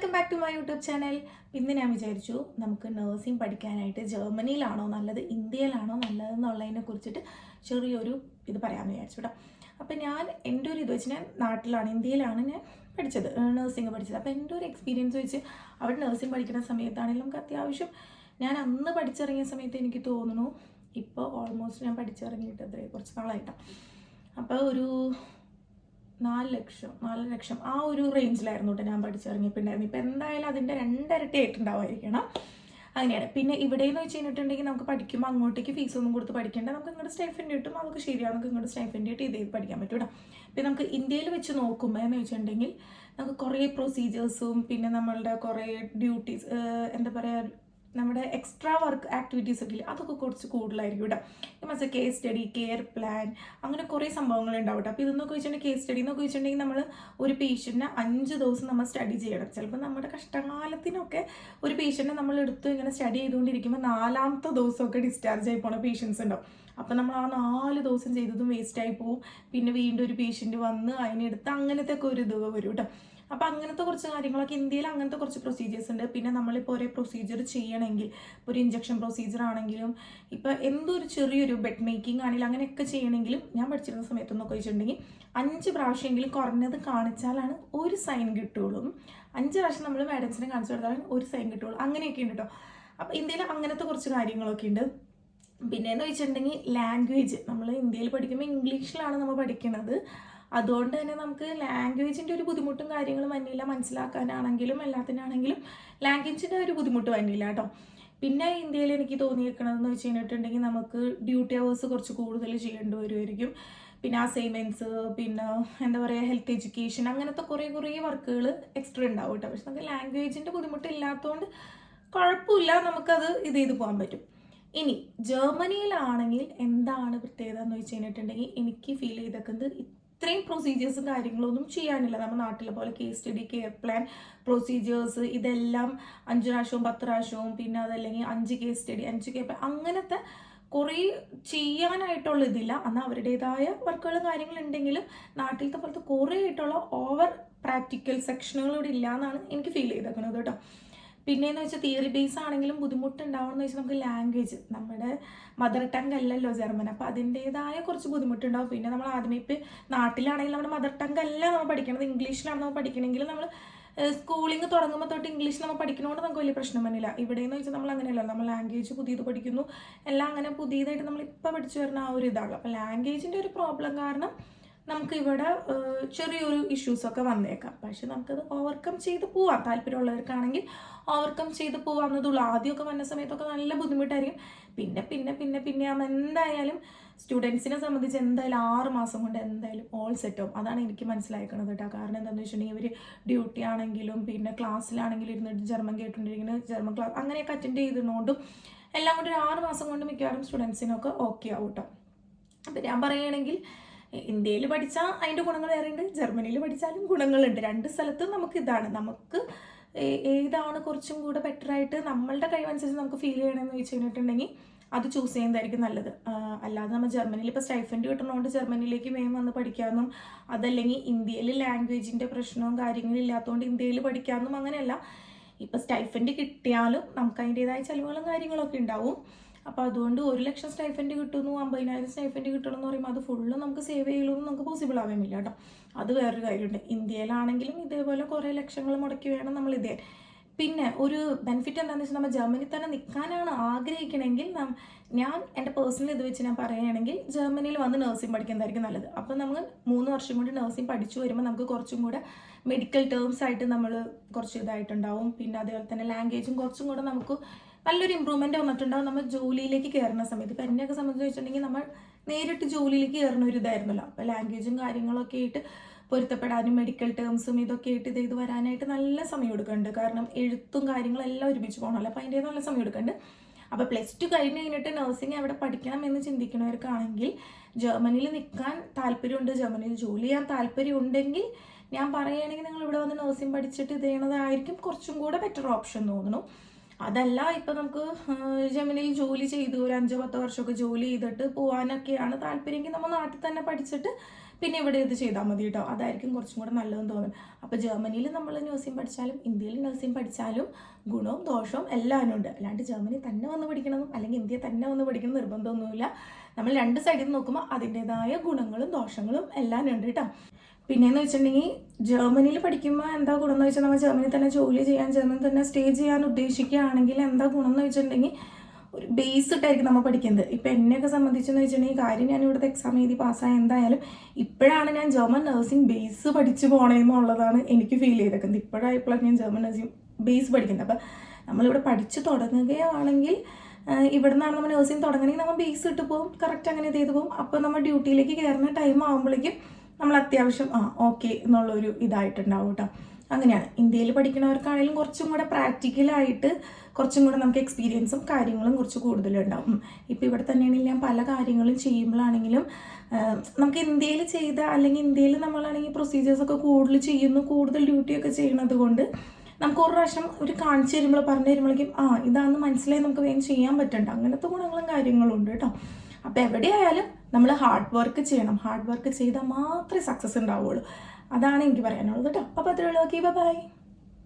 Welcome back to my YouTube channel ഇന്ന് ഞാൻ വിചാരിച്ചു നമുക്ക് നഴ്സിംഗ് പഠിക്കാനായിട്ട് ജർമ്മനിയിലാണോ നല്ലത് ഇന്ത്യയിലാണോ നല്ലത് എന്നുള്ളതിനെ കുറിച്ചിട്ട് ചെറിയൊരു ഇത് പറയാമെന്ന് വിചാരിച്ചു കേട്ടോ. അപ്പം ഞാൻ എന്റെ ഒരു ഇത് വെച്ച് ഞാൻ നാട്ടിലാണ് ഇന്ത്യയിലാണ് ഞാൻ പഠിച്ചത് നഴ്സിംഗ് പഠിച്ചത്. അപ്പോൾ എന്റെ ഒരു എക്സ്പീരിയൻസ് വെച്ച് അവിടെ നഴ്സിംഗ് പഠിക്കുന്ന സമയത്താണെങ്കിലും നമുക്ക് അത്യാവശ്യം ഞാൻ അന്ന് പഠിച്ചിറങ്ങിയ സമയത്ത് എനിക്ക് തോന്നുന്നു ഇപ്പോൾ ഓൾമോസ്റ്റ് ഞാൻ പഠിച്ചിറങ്ങിയിട്ട് എത്രയോ കുറച്ച് നാളായിട്ടാണ് അപ്പോൾ ഒരു നാല് ലക്ഷം നാല് ലക്ഷം. ആ ഒരു റേഞ്ചിലായിരുന്നു കേട്ടോ ഞാൻ പഠിച്ചിറങ്ങിയിട്ടുണ്ടായിരുന്നു ഇപ്പം എന്തായാലും അതിന്റെ രണ്ടരട്ടി ആയിട്ടുണ്ടാവുമായിരിക്കണം അങ്ങനെയാണ്. പിന്നെ ഇവിടെ എന്ന് വെച്ച് കഴിഞ്ഞിട്ടുണ്ടെങ്കിൽ നമുക്ക് പഠിക്കുമ്പോൾ അങ്ങോട്ടേക്ക് ഫീസ് ഒന്നും കൊടുത്ത് പഠിക്കേണ്ട. നമുക്ക് ഇങ്ങോട്ട് സ്റ്റൈഫൻഡ് കിട്ടും. അതൊക്കെ ശരിയാണ് നമുക്ക് ഇങ്ങോട്ട് സ്റ്റൈഫൻഡ് കിട്ടി ഇതേ പഠിക്കാൻ പറ്റും കേട്ടോ പിന്നെ നമുക്ക് ഇന്ത്യയിൽ വെച്ച് നോക്കുമ്പോൾ എന്ന് വെച്ചിട്ടുണ്ടെങ്കിൽ നമുക്ക് കുറേ പ്രൊസീജിയേഴ്സും പിന്നെ നമ്മളുടെ കുറേ ഡ്യൂട്ടീസ് എന്താ പറയുക നമ്മുടെ എക്സ്ട്രാ വർക്ക് ആക്ടിവിറ്റീസ് ഒക്കെ ഇല്ലേ അതൊക്കെ കുറച്ച് കൂടുതലായിരിക്കും കേട്ടോ means case study care plan അങ്ങനെ കുറേ സംഭവങ്ങൾ ഉണ്ടാവും അപ്പോൾ ഇതെന്നൊക്കെ വെച്ചിട്ടുണ്ടെങ്കിൽ കേസ് സ്റ്റഡി എന്നൊക്കെ വെച്ചിട്ടുണ്ടെങ്കിൽ നമ്മൾ ഒരു പേഷ്യന്റിനെ അഞ്ച് ദിവസം നമ്മൾ സ്റ്റഡി ചെയ്യണം. ചിലപ്പോൾ നമ്മുടെ കഷ്ടകാലത്തിനൊക്കെ ഒരു പേഷ്യന്റിനെ നമ്മൾ എടുത്തു ഇങ്ങനെ സ്റ്റഡി ചെയ്തുകൊണ്ടിരിക്കുമ്പോൾ നാലാമത്തെ ദിവസമൊക്കെ ഡിസ്ചാർജ് ആയി പോണ പേഷ്യൻസ് ഉണ്ടാവും. അപ്പം നമ്മൾ ആ നാല് ദിവസം ചെയ്തതും വേസ്റ്റ് ആയി പോവും. പിന്നെ വീണ്ടും ഒരു പേഷ്യന്റ് വന്ന് അതിനെടുത്ത് അങ്ങനത്തെ ഒക്കെ ഒരു ഇത് വരും കേട്ടോ അപ്പം അങ്ങനത്തെ കുറച്ച് കാര്യങ്ങളൊക്കെ ഇന്ത്യയിൽ അങ്ങനത്തെ കുറച്ച് പ്രൊസീജിയേഴ്സ് ഉണ്ട്. പിന്നെ നമ്മളിപ്പോൾ ഒരേ പ്രൊസീജിയർ ചെയ്യണമെങ്കിൽ ഒരു ഇഞ്ചക്ഷൻ പ്രൊസീജിയർ ആണെങ്കിലും ഇപ്പോൾ എന്തൊരു ചെറിയൊരു ബെഡ് മേക്കിംഗ് ആണെങ്കിലും അങ്ങനെയൊക്കെ ചെയ്യണമെങ്കിലും ഞാൻ പഠിച്ചിരുന്ന സമയത്തൊന്നൊക്കെ വെച്ചിട്ടുണ്ടെങ്കിൽ അഞ്ച് പ്രാവശ്യമെങ്കിലും കുറഞ്ഞത് കാണിച്ചാലാണ് ഒരു സൈൻ കിട്ടുള്ളൂ. അഞ്ച് പ്രാവശ്യം നമ്മൾ മാഡംസിനെ കാണിച്ചു കൊടുത്താലും ഒരു സൈൻ കിട്ടുള്ളൂ. അങ്ങനെയൊക്കെ ഉണ്ട് കേട്ടോ അപ്പോൾ ഇന്ത്യയിൽ അങ്ങനത്തെ കുറച്ച് കാര്യങ്ങളൊക്കെ ഉണ്ട്. പിന്നെ എന്ന് വെച്ചിട്ടുണ്ടെങ്കിൽ ലാംഗ്വേജ് നമ്മൾ ഇന്ത്യയിൽ പഠിക്കുമ്പോൾ ഇംഗ്ലീഷിലാണ് നമ്മൾ പഠിക്കുന്നത് അതുകൊണ്ട് തന്നെ നമുക്ക് ലാംഗ്വേജിന്റെ ഒരു ബുദ്ധിമുട്ടും കാര്യങ്ങളും വന്നില്ല. മനസ്സിലാക്കാനാണെങ്കിലും എല്ലാത്തിനാണെങ്കിലും ലാംഗ്വേജിന്റെ ഒരു ബുദ്ധിമുട്ട് വന്നില്ല കേട്ടോ. പിന്നെ ഇന്ത്യയിൽ എനിക്ക് തോന്നിയിരിക്കണതെന്ന് വെച്ച് കഴിഞ്ഞിട്ടുണ്ടെങ്കിൽ നമുക്ക് ഡ്യൂട്ടി അവേഴ്സ് കുറച്ച് കൂടുതൽ ചെയ്യേണ്ടി വരുമായിരിക്കും. പിന്നെ അസൈൻമെന്റ്സ് പിന്നെ എന്താ പറയുക ഹെൽത്ത് എഡ്യൂക്കേഷൻ അങ്ങനത്തെ കുറേ കുറേ വർക്കുകൾ എക്സ്ട്രാ ഉണ്ടാവും കേട്ടോ. പക്ഷെ നമുക്ക് ലാംഗ്വേജിന്റെ ബുദ്ധിമുട്ടില്ലാത്തതുകൊണ്ട് കുഴപ്പമില്ല. നമുക്കത് ഇത് ചെയ്ത് പോകാൻ പറ്റും. ഇനി ജർമ്മനിയിലാണെങ്കിൽ എന്താണ് പ്രത്യേകത എന്ന് വെച്ച് കഴിഞ്ഞിട്ടുണ്ടെങ്കിൽ എനിക്ക് ഫീൽ ചെയ്തേക്കുന്നത് ഇത്രയും പ്രൊസീജിയേഴ്സും കാര്യങ്ങളൊന്നും ചെയ്യാനില്ല. നമ്മുടെ നാട്ടിലെ പോലെ case study care plan procedures ഇതെല്ലാം അഞ്ച് പ്രാവശ്യവും പത്ത് പ്രാവശ്യവും പിന്നെ അതല്ലെങ്കിൽ അഞ്ച് കേസ് സ്റ്റഡി അഞ്ച് കെയർ പ്ലാൻ അങ്ങനത്തെ കുറേ ചെയ്യാനായിട്ടുള്ള ഇതില്ല. എന്നാൽ അവരുടേതായ വർക്കുകളും കാര്യങ്ങളുണ്ടെങ്കിലും നാട്ടിലത്തെ പോലത്തെ കുറേ ആയിട്ടുള്ള ഓവർ പ്രാക്ടിക്കൽ സെക്ഷനുകൾ ഇവിടെ ഇല്ല എന്നാണ് എനിക്ക് ഫീൽ ചെയ്തേക്കുന്നത് കേട്ടോ. പിന്നെയെന്ന് വെച്ചാൽ തിയറി ബേസ് ആണെങ്കിലും ബുദ്ധിമുട്ടുണ്ടാവുമെന്ന് വെച്ചാൽ നമുക്ക് ലാംഗ്വേജ് നമ്മുടെ മദർ ടങ് അല്ലല്ലോ ജർമ്മൻ. അപ്പോൾ അതിന്റേതായ കുറച്ച് ബുദ്ധിമുട്ടുണ്ടാവും. പിന്നെ നമ്മൾ ആദ്യമേ ഇപ്പം നാട്ടിലാണെങ്കിൽ നമ്മുടെ മദർ ടങ് അല്ല നമ്മൾ പഠിക്കണത്. ഇംഗ്ലീഷിലാണ് നമ്മൾ പഠിക്കണമെങ്കിൽ നമ്മൾ സ്കൂളിങ് തുടങ്ങുമ്പോൾ തൊട്ട് ഇംഗ്ലീഷ് നമ്മൾ പഠിക്കുന്നതുകൊണ്ട് നമുക്ക് വലിയ പ്രശ്നം വന്നില്ല. ഇവിടെ എന്ന് വെച്ചാൽ നമ്മൾ അങ്ങനെയല്ല നമ്മൾ ലാംഗ്വേജ് പുതിയത് പഠിക്കുന്നു. എല്ലാം അങ്ങനെ പുതിയതായിട്ട് നമ്മൾ ഇപ്പോൾ പഠിച്ചു വരുന്ന ആ ഒരു ഇതാണ് അപ്പോൾ ലാംഗ്വേജിന്റെ ഒരു പ്രോബ്ലം കാരണം നമുക്ക് ഇവിടെ ചെറിയൊരു ഇഷ്യൂസൊക്കെ വന്നേക്കാം. പക്ഷെ നമുക്കത് ഓവർകം ചെയ്ത് പോവാം. താല്പര്യമുള്ളവർക്കാണെങ്കിൽ ഓവർകം ചെയ്ത് പോവാന്നതുള്ളൂ ആദ്യമൊക്കെ വന്ന സമയത്തൊക്കെ നല്ല ബുദ്ധിമുട്ടായിരിക്കും. പിന്നെ പിന്നെ പിന്നെ പിന്നെ എന്തായാലും സ്റ്റുഡൻസിനെ സംബന്ധിച്ച് എന്തായാലും ആറ് മാസം കൊണ്ട് എന്തായാലും ഓൾ സെറ്റ് ആവും. അതാണ് എനിക്ക് മനസ്സിലാക്കണത് കേട്ടോ. കാരണം എന്താണെന്ന് വെച്ചിട്ടുണ്ടെങ്കിൽ ഇവർ ഡ്യൂട്ടി ആണെങ്കിലും പിന്നെ ക്ലാസ്സിലാണെങ്കിലും ഇരുന്നിട്ട് ജർമ്മൻ കേട്ടുകൊണ്ടിരിക്കുന്നത് ജർമ്മൻ ക്ലാസ് അങ്ങനെയൊക്കെ അറ്റൻഡ് ചെയ്തതുകൊണ്ടും എല്ലാം കൊണ്ട് ഒരു ആറ് മാസം കൊണ്ട് മിക്കവാറും സ്റ്റുഡൻസിനൊക്കെ ഓക്കെ ആവും കേട്ടോ. അപ്പം ഞാൻ പറയുകയാണെങ്കിൽ ഇന്ത്യയിൽ പഠിച്ചാൽ അതിന്റെ ഗുണങ്ങൾ വേറെയുണ്ട് ജർമ്മനിയിൽ പഠിച്ചാലും ഗുണങ്ങളുണ്ട്. രണ്ട് സ്ഥലത്തും നമുക്ക് ഇതാണ്. നമുക്ക് ഏതാണ് കുറച്ചും കൂടെ ബെറ്റർ ആയിട്ട് നമ്മളുടെ കഴിവനുസരിച്ച് നമുക്ക് ഫീൽ ചെയ്യണമെന്ന് ചോദിച്ചു കഴിഞ്ഞിട്ടുണ്ടെങ്കിൽ അത് ചൂസ് ചെയ്യുന്നതായിരിക്കും നല്ലത്. അല്ലാതെ നമ്മൾ ജർമ്മനിയിൽ ഇപ്പോൾ സ്റ്റൈഫൻഡ് കിട്ടുന്നതുകൊണ്ട് ജർമ്മനിയിലേക്ക് വേഗം വന്ന് പഠിക്കാമെന്നും അതല്ലെങ്കിൽ ഇന്ത്യയിൽ ലാംഗ്വേജിന്റെ പ്രശ്നവും കാര്യങ്ങളും ഇല്ലാത്തതുകൊണ്ട് ഇന്ത്യയിൽ പഠിക്കാമെന്നും അങ്ങനെയല്ല. ഇപ്പോൾ സ്റ്റൈഫൻഡ് കിട്ടിയാലും നമുക്ക് അതിന്റെതായ ചിലവുകളും കാര്യങ്ങളൊക്കെ ഉണ്ടാവും. അപ്പോൾ അതുകൊണ്ട് ഒരു ലക്ഷം സ്റ്റൈഫൻഡ് കിട്ടുന്നു അമ്പതിനായിരം സ്റ്റൈഫൻഡ് കിട്ടണമെന്ന് പറയുമ്പോൾ അത് ഫുള്ള് നമുക്ക് സേവ് ചെയ്യലൊന്നും നമുക്ക് പോസിബിൾ ആവുമില്ല കേട്ടോ. അത് വേറൊരു കാര്യമുണ്ട്. ഇന്ത്യയിലാണെങ്കിലും ഇതേപോലെ കുറേ ലക്ഷങ്ങൾ മുടക്കി വേണം നമ്മൾ ഇതേ പിന്നെ ഒരു ബെനിഫിറ്റ് എന്താണെന്ന് വെച്ചാൽ നമ്മൾ ജർമ്മനി തന്നെ നിൽക്കാനാണ് ആഗ്രഹിക്കണമെങ്കിൽ ഞാൻ എന്റെ പേഴ്സണൽ ഇത് വെച്ച് ഞാൻ പറയുകയാണെങ്കിൽ ജർമ്മനിയിൽ വന്ന് നഴ്സിംഗ് പഠിക്കുന്നതായിരിക്കും നല്ലത്. അപ്പോൾ നമ്മൾ മൂന്ന് വർഷം കൂടി നഴ്സിംഗ് പഠിച്ചു വരുമ്പോൾ നമുക്ക് കുറച്ചും കൂടെ മെഡിക്കൽ ടേംസ് ആയിട്ട് നമ്മൾ കുറച്ച് ഇതായിട്ടുണ്ടാവും. പിന്നെ അതേപോലെ തന്നെ ലാംഗ്വേജും കുറച്ചും കൂടെ നമുക്ക് നല്ലൊരു ഇമ്പ്രൂവ്മെന്റ് വന്നിട്ടുണ്ടാവും നമ്മൾ ജോലിയിലേക്ക് കയറുന്ന സമയത്ത്. ഇപ്പം എന്നെയൊക്കെ സംബന്ധിച്ച് വെച്ചിട്ടുണ്ടെങ്കിൽ നമ്മൾ നേരിട്ട് ജോലിയിലേക്ക് കയറുന്ന ഒരു ഇതായിരുന്നല്ലോ. അപ്പോൾ ലാംഗ്വേജും കാര്യങ്ങളൊക്കെ ആയിട്ട് പൊരുത്തപ്പെടാനും മെഡിക്കൽ ടേംസും ഇതൊക്കെ ആയിട്ട് ഇത് ഇത് വരാനായിട്ട് നല്ല സമയം എടുക്കുന്നുണ്ട്. കാരണം എഴുത്തും കാര്യങ്ങളെല്ലാം ഒരുമിച്ച് പോകണമല്ലോ അപ്പോൾ അതിന്റെ നല്ല സമയം എടുക്കുന്നുണ്ട്. അപ്പോൾ പ്ലസ് ടു കഴിഞ്ഞ് കഴിഞ്ഞിട്ട് നഴ്സിംഗ് അവിടെ പഠിക്കണം എന്ന് ചിന്തിക്കുന്നവർക്കാണെങ്കിൽ ജർമ്മനിയിൽ നിൽക്കാൻ താല്പര്യമുണ്ട്. ജർമ്മനിയിൽ ജോലി ചെയ്യാൻ താല്പര്യമുണ്ടെങ്കിൽ ഞാൻ പറയുകയാണെങ്കിൽ നിങ്ങൾ ഇവിടെ വന്ന് നഴ്സിംഗ് പഠിച്ചിട്ട് ഇത് ചെയ്യണതായിരിക്കും കുറച്ചും കൂടെ ബെറ്റർ ഓപ്ഷൻ തോന്നുന്നു. അതല്ല ഇപ്പം നമുക്ക് ജർമ്മനിയിൽ ജോലി ചെയ്തു ഒരു അഞ്ചോ പത്തോ വർഷമൊക്കെ ജോലി ചെയ്തിട്ട് പോകാനൊക്കെയാണ് താല്പര്യമെങ്കിൽ നമ്മൾ നാട്ടിൽ തന്നെ പഠിച്ചിട്ട് പിന്നെ ഇവിടെ ഇത് ചെയ്താൽ മതി കേട്ടോ അതായിരിക്കും കുറച്ചും കൂടെ നല്ലതെന്ന് തോന്നുന്നു അപ്പോൾ ജർമ്മനിയിൽ നമ്മൾ നഴ്സിംഗ് പഠിച്ചാലും ഇന്ത്യയിൽ നഴ്സിംഗ് പഠിച്ചാലും ഗുണവും ദോഷവും എല്ലാവരും ഉണ്ട്. അല്ലാണ്ട് ജർമ്മനി തന്നെ വന്ന് പഠിക്കണമെന്നും അല്ലെങ്കിൽ ഇന്ത്യ തന്നെ വന്ന് പഠിക്കണം നിർബന്ധമൊന്നുമില്ല. നമ്മൾ രണ്ട് സൈഡിൽ നിന്ന് നോക്കുമ്പോൾ അതിന്റെതായ ഗുണങ്ങളും ദോഷങ്ങളും എല്ലാം ഉണ്ട് കേട്ടോ പിന്നെയെന്ന് വെച്ചിട്ടുണ്ടെങ്കിൽ ജർമ്മനിയിൽ പഠിക്കുമ്പോൾ എന്താ ഗുണം എന്ന് വെച്ചാൽ നമ്മൾ ജർമ്മനി തന്നെ ജോലി ചെയ്യാൻ ജർമ്മനി തന്നെ സ്റ്റേ ചെയ്യാൻ ഉദ്ദേശിക്കുകയാണെങ്കിൽ എന്താ ഗുണം എന്ന് വെച്ചിട്ടുണ്ടെങ്കിൽ ഒരു ബേസ് ഇട്ടായിരിക്കും നമ്മൾ പഠിക്കുന്നത്. ഇപ്പം എന്നെയൊക്കെ സംബന്ധിച്ചെന്ന് വെച്ചിട്ടുണ്ടെങ്കിൽ കാര്യം ഞാൻ ഇവിടുത്തെ എക്സാം എഴുതി പാസ്സായ എന്തായാലും ഇപ്പോഴാണ് ഞാൻ ജർമ്മൻ നഴ്സിംഗ് ബേസ് പഠിച്ചു പോകണമെന്നുള്ളതാണ് എനിക്ക് ഫീൽ ചെയ്തേക്കുന്നത്. ഇപ്പോഴായപ്പോഴാണ് ഞാൻ ജർമ്മൻ നഴ്സിംഗ് ബേസ് പഠിക്കുന്നത്. അപ്പം നമ്മളിവിടെ പഠിച്ചു തുടങ്ങുകയാണെങ്കിൽ ഇവിടെ നിന്നാണ് നമ്മൾ നഴ്സിംഗ് തുടങ്ങണമെങ്കിൽ നമ്മൾ ബേസ് ഇട്ട് പോകും കറക്റ്റ് അങ്ങനെ ചെയ്ത് പോകും അപ്പോൾ നമ്മൾ ഡ്യൂട്ടിയിലേക്ക് കയറുന്ന ടൈം ആകുമ്പോഴേക്കും നമ്മൾ അത്യാവശ്യം ആ ഓക്കെ എന്നുള്ളൊരു ഇതായിട്ടുണ്ടാവും കേട്ടോ അങ്ങനെയാണ്. ഇന്ത്യയിൽ പഠിക്കുന്നവർക്കാണെങ്കിലും കുറച്ചും കൂടെ പ്രാക്ടിക്കലായിട്ട് കുറച്ചും കൂടെ നമുക്ക് എക്സ്പീരിയൻസും കാര്യങ്ങളും കുറച്ച് കൂടുതലുണ്ടാവും. ഇപ്പം ഇവിടെ തന്നെയാണെങ്കിൽ ഞാൻ പല കാര്യങ്ങളും ചെയ്യുമ്പോഴാണെങ്കിലും നമുക്ക് ഇന്ത്യയിൽ ചെയ്ത അല്ലെങ്കിൽ ഇന്ത്യയിൽ നമ്മളാണെങ്കിൽ പ്രൊസീജിയേഴ്സൊക്കെ കൂടുതൽ ചെയ്യുന്നു കൂടുതൽ ഡ്യൂട്ടിയൊക്കെ ചെയ്യുന്നത് കൊണ്ട് നമുക്ക് ഒരു പ്രാവശ്യം ഒരു കാണിച്ചു തരുമ്പോൾ പറഞ്ഞു തരുമ്പോഴേക്കും ആ ഇതാണെന്ന് മനസ്സിലായി നമുക്ക് വേഗം ചെയ്യാൻ പറ്റണ്ട. അങ്ങനത്തെ ഗുണങ്ങളും കാര്യങ്ങളും ഉണ്ട് കേട്ടോ അപ്പോൾ എവിടെയായാലും നമ്മൾ ഹാർഡ് വർക്ക് ചെയ്യണം. ഹാർഡ് വർക്ക് ചെയ്താൽ മാത്രമേ സക്സസ് ഉണ്ടാവുകയുള്ളൂ അതാണ് എനിക്ക് പറയാനുള്ളത് കേട്ടോ അപ്പോൾ അത്രയുള്ളൂ ഓക്കെ ബൈ